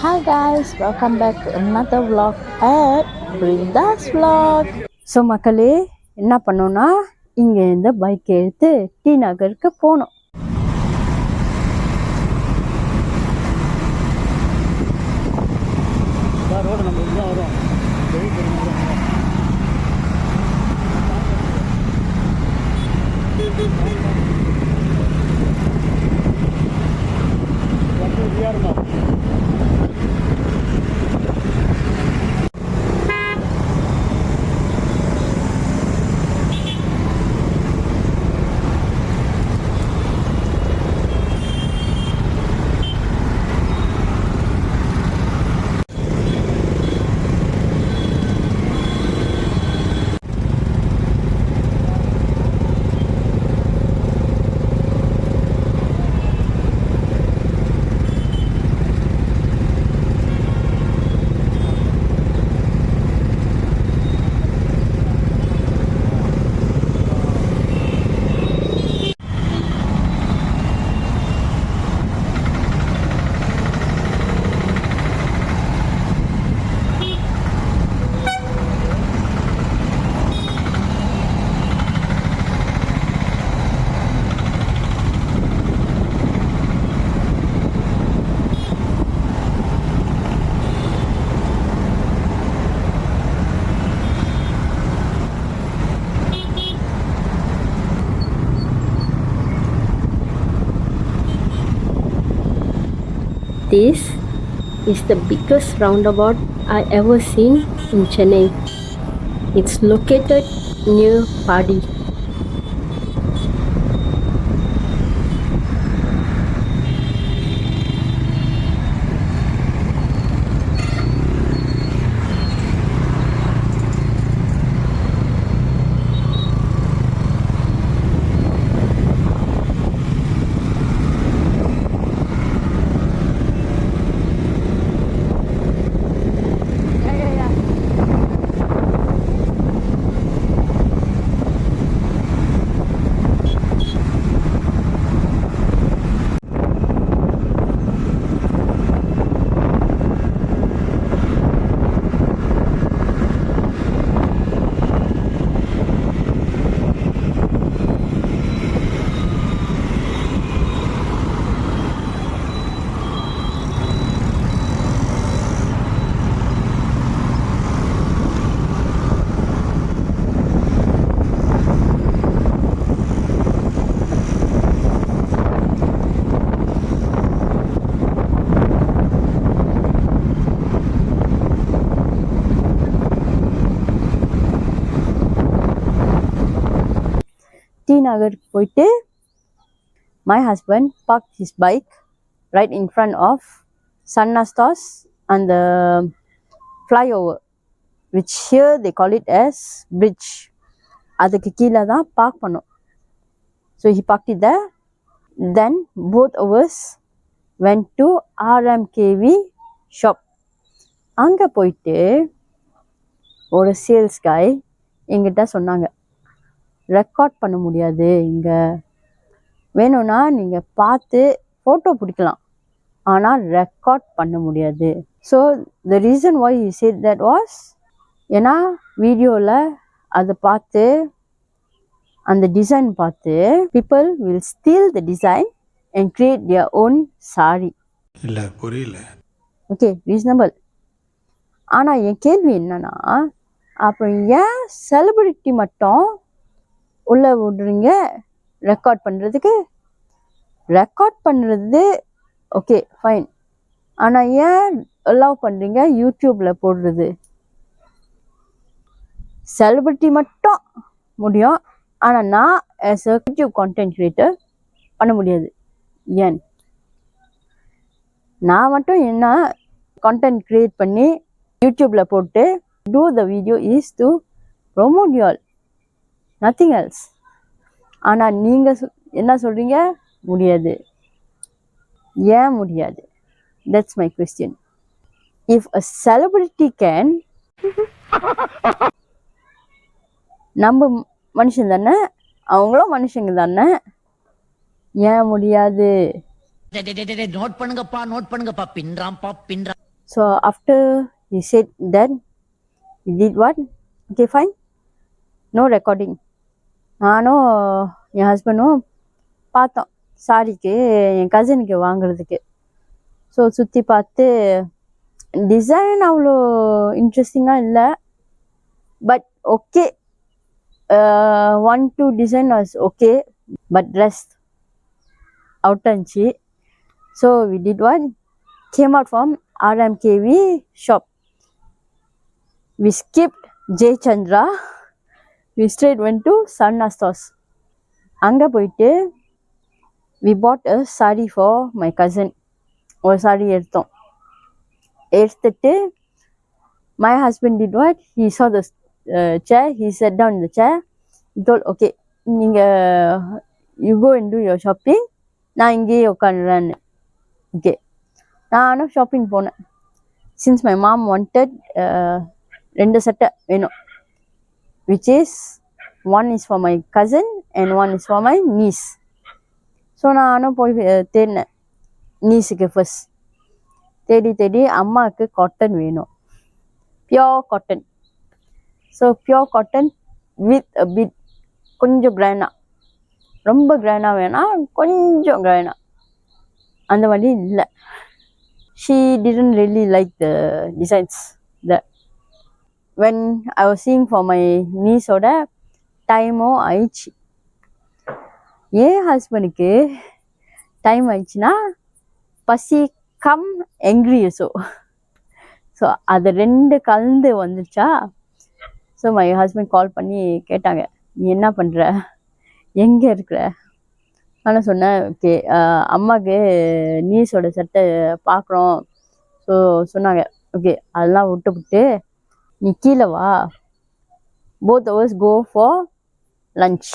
Hi guys welcome back இன்னத்த vlog at Brindha's vlog so மக்களே என்ன பண்ணோன்னா இங்கேருந்து பைக் எடுத்து டி நகருக்கு போனோம் This is the biggest roundabout I ever seen in Chennai. It's located near Padi. நகருக்கு போயிட்டு my husband park his bike right in front of chana ஸ்டாஸ் அந்த flyover which here they call it as bridge அதுக்கு கீழே தான் park பண்ணோம். So he park it the then both of us went to RMKV shop அங்கே போயிட்டு ஒரு sales காய் எங்கிட்ட சொன்னாங்க ரெக்கார்ட் பண்ண முடியாது. இங்கே வேணும்னா நீங்கள் பார்த்து ஃபோட்டோ பிடிக்கலாம். ஆனால் ரெக்கார்ட் பண்ண முடியாது. So the reason why you said that was ஏன்னா வீடியோவில் அதை பார்த்து அந்த டிசைன் பார்த்து people will steal the design and create their own sorry இல்ல புரியல. ஓகே ரீசனபிள் ஆனால் என் கேள்வி என்னன்னா அப்புறம் ஏன் செலிபிரிட்டி மட்டும் உள்ளே விடுறீங்க. ரெக்கார்ட் பண்ணுறதுக்கு ரெக்கார்ட் பண்ணுறது ஓகே ஃபைன் ஆனால் ஏன் அலோவ் பண்ணுறீங்க யூடியூப்பில் போடுறது. செலிபிரிட்டி மட்டும் முடியும். ஆனால் நான் as a YouTube content creator பண்ண முடியாது. ஏன்? நான் மட்டும் என்ன கான்டென்ட் க்ரியேட் பண்ணி யூடியூப்பில் போட்டு do the video is to promote you all nothing else ஆனால் நீங்கள் என்ன சொல்கிறீங்க முடியாது. ஏன் முடியாது? That's my question if a celebrity can நம்ம மனுஷன் தானே? அவங்களும் மனுஷங்க தானே? ஏன் முடியாது? நோட் பண்ணுங்கப்பா நோட் பண்ணுங்கப்பா. பின்றாம்பா பின்றாம் So after he said that, he did what? Okay, fine. No recording. நானும் என் ஹஸ்பண்டும் பார்த்தோம். சாரிக்கு என் கசினுக்கு வாங்குறதுக்கு. ஸோ சுற்றி பார்த்து டிசைன் அவ்வளோ இன்ட்ரெஸ்டிங்காக இல்லை. But okay one two design was okay but rest out ஆச்சு so we did one came out from RMKV shop we skipped Jayachandra we straight went to Sun Sarna அங்கே போயிட்டு we bought a sari for my cousin ஒரு சாரி எடுத்தோம். எடுத்துட்டு my husband did what he saw the chair he sat down the chair told okay நீங்கள் you go into your shopping நான் இங்கேயே உட்காந்துறேன்னு okay நானும் shopping போனேன். சின்ஸ் மை மாம் வாண்டட் ரெண்டு சட்டை வேணும். Which is one is for my cousin and one is for my niece so நானும் போய் தேடினேன். நீஸுக்கு ஃபர்ஸ்ட் தேடி தேடி அம்மாவுக்கு காட்டன் வேணும். Pure cotton so pure cotton with bit கொஞ்சம் கிராண்டாக ரொம்ப கிராண்டாக வேணாம் கொஞ்சம் கிராண்டாக அந்த மாதிரி இல்லை. She didn't really like the designs the when I was seeing for my நீஸோட டைமோ டைமும் ஆயிடுச்சு. ஏன் ஹஸ்பண்டுக்கு டைம் ஆயிடுச்சுன்னா பசி கம் எங்க்ரி ஸோ ஸோ அது ரெண்டு கலந்து வந்துச்சா ஸோ மை ஹஸ்பண்ட் கால் பண்ணி கேட்டாங்க நீ என்ன பண்ணுற எங்கே இருக்கிற? நான் சொன்னேன் ஓகே அம்மாவுக்கு நீஸோட சட்டை பார்க்குறோம் ஸோ சொன்னாங்க ஓகே அதெல்லாம் விட்டுவிட்டு நீ கீழே வா. Both of us go for lunch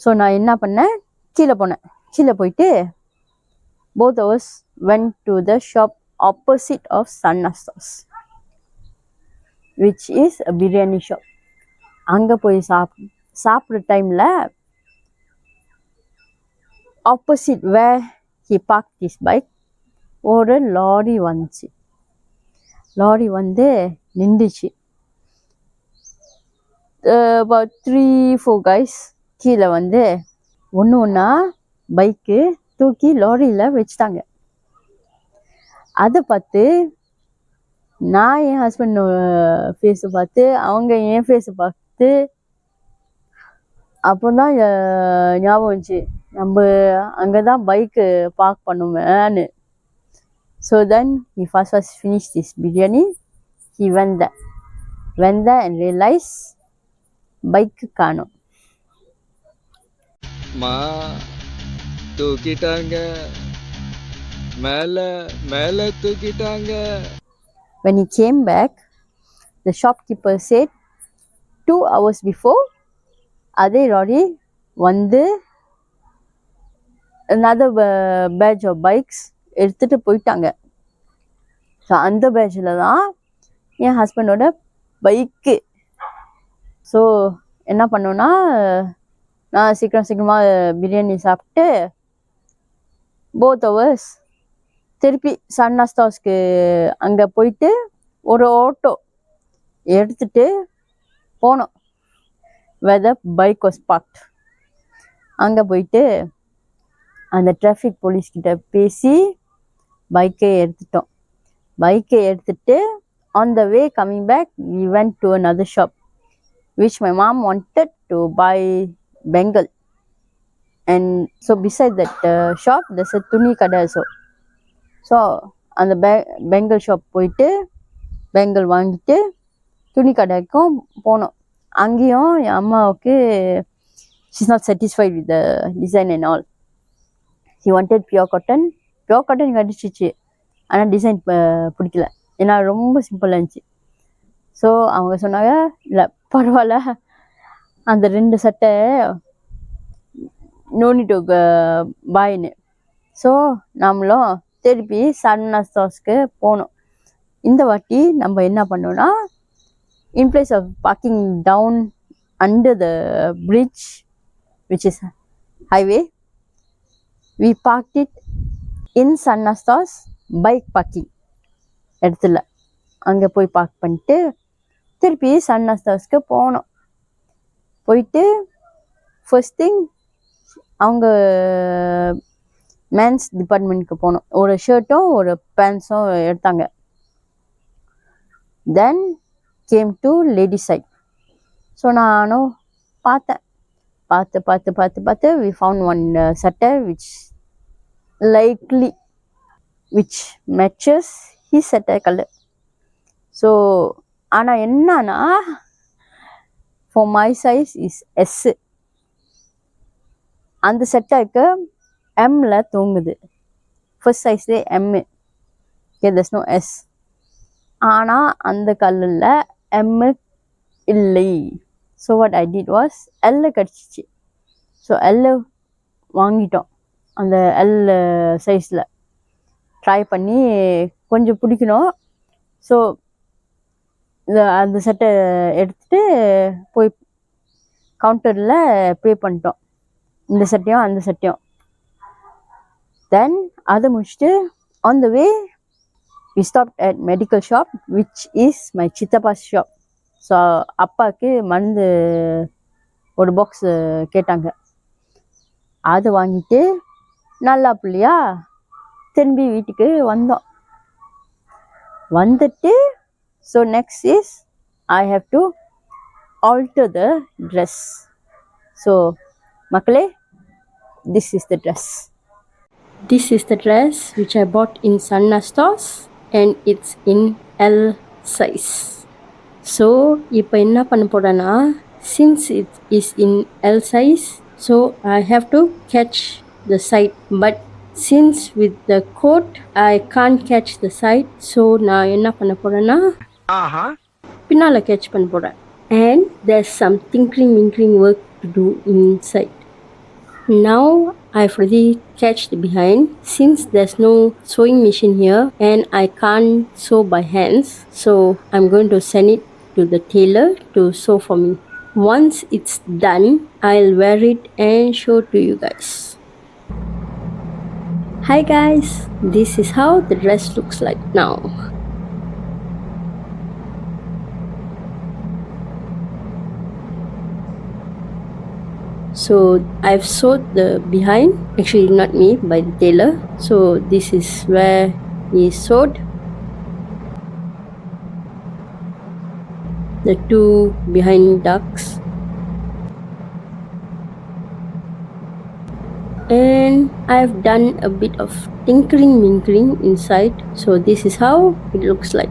so நான் என்ன பண்ணேன்? கீழே போனேன். கீழே போயிட்டு both of us went to the shop opposite of Sun அஸ்தாஸ் which is a biryani shop அங்கே போய் சாப் சாப்பிட்ற டைமில் opposite way he park this bike ஒரு லாரி வந்துச்சு. லாரி வந்து நின்றுச்சு. த்ரீ ஃபோர் கைஸ் கீழே வந்து ஒன்று ஒன்றா பைக்கு தூக்கி லாரியில் வச்சுட்டாங்க. அதை பார்த்து நான் என் ஹஸ்பண்ட் ஃபேஸை பார்த்து அவங்க என் ஃபேஸை பார்த்து அப்புறம் தான் ஞாபகம் வந்துச்சு. நம்ம அங்கே தான் பைக்கு பார்க் பண்ணுவேன்னு. so then he first first finish this biryani he வெந்த வெந்த அண்ட் ரியலைஸ் பைக்கு காணும் மா தூக்கிட்டாங்க மேல மேல தூக்கிட்டாங்க when he came back the shopkeeper said two hours before அதே லாரி வந்து another பேட்ச் ஆஃப் பைக்ஸ் எடுத்துட்டு போயிட்டாங்க. ஸோ அந்த பேட்சில் தான் என் ஹஸ்பண்டோட பைக்கு ஸோ என்ன பண்ணோன்னா நான் சீக்கிரம் சீக்கிரமாக பிரியாணி சாப்பிட்டு போத் ஹவர்ஸ் திருப்பி சன் ஸ்டாஸ்க்கு அங்கே போயிட்டு ஒரு ஆட்டோ எடுத்துட்டு போனோம். வெதர் பைக் வாஸ் பார்க்ட் அங்கே போயிட்டு அந்த டிராஃபிக் போலீஸ்கிட்ட பேசி பைக்கை எடுத்துட்டோம். பைக்கை எடுத்துட்டு on the way coming back we went to another shop which my mom wanted to buy bangle and so beside that shop thus there's a so so அந்த பெ பெங்கல் ஷாப் போயிட்டு பெங்கல் வாங்கிட்டு துணி கடைக்கும் போனோம். அங்கேயும் என் அம்மாவுக்கு she's not satisfied with the design and all he wanted pure cotton pure எனக்கு அடிச்சிச்சு. ஆனால் டிசைன் பிடிக்கல. ஏன்னா ரொம்ப சிம்பிளாக இருந்துச்சு. ஸோ அவங்க சொன்னாங்க இல்லை பரவாயில்ல. அந்த ரெண்டு சட்டை நோனி டு பாயின்னு ஸோ நம்மளும் திருப்பி சன்னா ஸ்டாஸ்க்கு போனோம். இந்த வாட்டி நம்ம என்ன பண்ணோன்னா in place of parking down under the bridge which is highway we park it in சன்னஸ்தாஸ் bike parking இடத்துல. அங்கே போய் பார்க் பண்ணிட்டு திருப்பி சன்னஸ்தாஸ்க்கு போனோம். போயிட்டு ஃபர்ஸ்ட் திங் அவங்க மேன்ஸ் டிபார்ட்மெண்ட்க்கு போனோம். ஒரு ஷர்ட்டும் ஒரு பேண்ட்ஸும் எடுத்தாங்க. Then came to lady side so நானும் பார்த்தேன். பார்த்து பார்த்து பார்த்து பார்த்து வி ஃபவுண்ட் ஒன் சட்டை which likely which matches he சட்டை கலர் ஸோ ஆனால் என்னன்னா for my size is S அந்த சட்டைக்கு எம்மில் தூங்குது. First சைஸ்லேயே M okay thus no S ஆனால் அந்த கல்லில் எம்மு இல்லை. So what I did was எல்ல கிடச்சிச்சு. ஸோ எல்ல வாங்கிட்டோம். அந்த எல் சைஸில் ட்ரை பண்ணி கொஞ்சம் பிடிக்கணும். ஸோ அந்த சட்டை எடுத்துகிட்டு போய் கவுண்டரில் பே பண்ணிட்டோம். இந்த சட்டையும் அந்த சட்டையும் தென் அதை முடிச்சுட்டு on the way we stop at medical shop which is my சித்தப்பா ஷாப் ஸோ அப்பாவுக்கு மருந்து ஒரு பாக்ஸ் கேட்டாங்க. அதை வாங்கிட்டு நல்லா பிள்ளையா திரும்பி வீட்டுக்கு வந்தோம் வந்துட்டு so next is I have to alter the dress so மக்களே this is the dress this is the dress which I bought in Sanna stores and it's in L size so இப்போ என்ன பண்ண போகிறேன்னா since it is in L size so I have to catch the side but since with the coat I can't catch the side so நான் என்ன பண்ண போகிறேன்னா பின்னால் catch பண்ண போகிறேன் and there's some tinkling winkling work to do inside now I've already catched the behind since there's no sewing machine here and I can't sew by hands so I'm going to send it to the tailor to sew for me once it's done I'll wear it and show to you guys hi guys this is how the dress looks like now. So I've sewed the behind actually not me by the tailor. So this is where he sewed. The two behind ducks and I've done a bit of tinkering minkering inside so this is how it looks like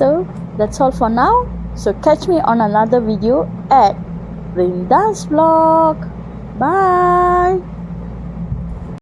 So that's all for now. So catch me on another video at Brinda's vlog. Bye.